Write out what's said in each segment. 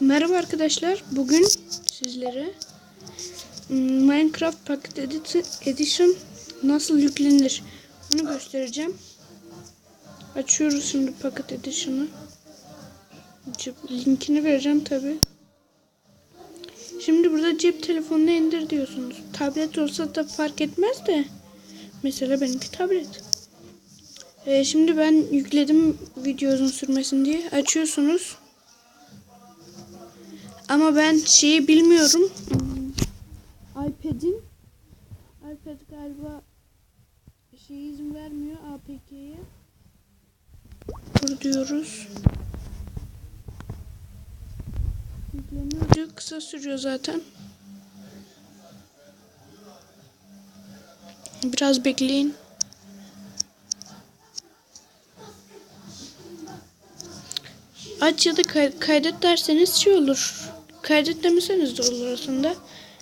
Merhaba arkadaşlar. Bugün sizlere mm, Minecraft Pocket Edit- Edition nasıl yüklenir bunu göstereceğim. Açıyoruz şimdi Pocket Edition'ı. Linkini vereceğim tabi. Şimdi burada cep telefonunu indir diyorsunuz. Tablet olsa da fark etmez de. Mesela benimki tablet. Ee, şimdi ben yükledim video uzun sürmesin diye. Açıyorsunuz. Ama ben şeyi bilmiyorum. İPad'in iPad galiba şey izin vermiyor APK'ye. Dur diyoruz. Diyor. Kısa sürüyor zaten. Biraz bekleyin. Aç ya da kay- kaydet derseniz şey olur. Kaydet demeseniz de olur aslında.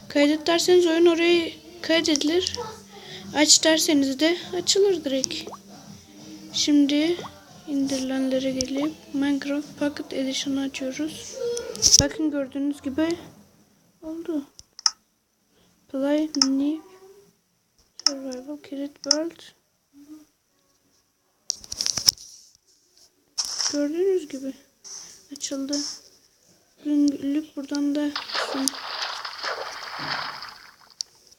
Kaydet derseniz oyun oraya kaydedilir. Aç derseniz de açılır direkt. Şimdi indirilenlere gelip Minecraft Pocket Edition'ı açıyoruz. Bakın gördüğünüz gibi oldu. Play New Survival Kit World Gördüğünüz gibi açıldı. Günlük buradan da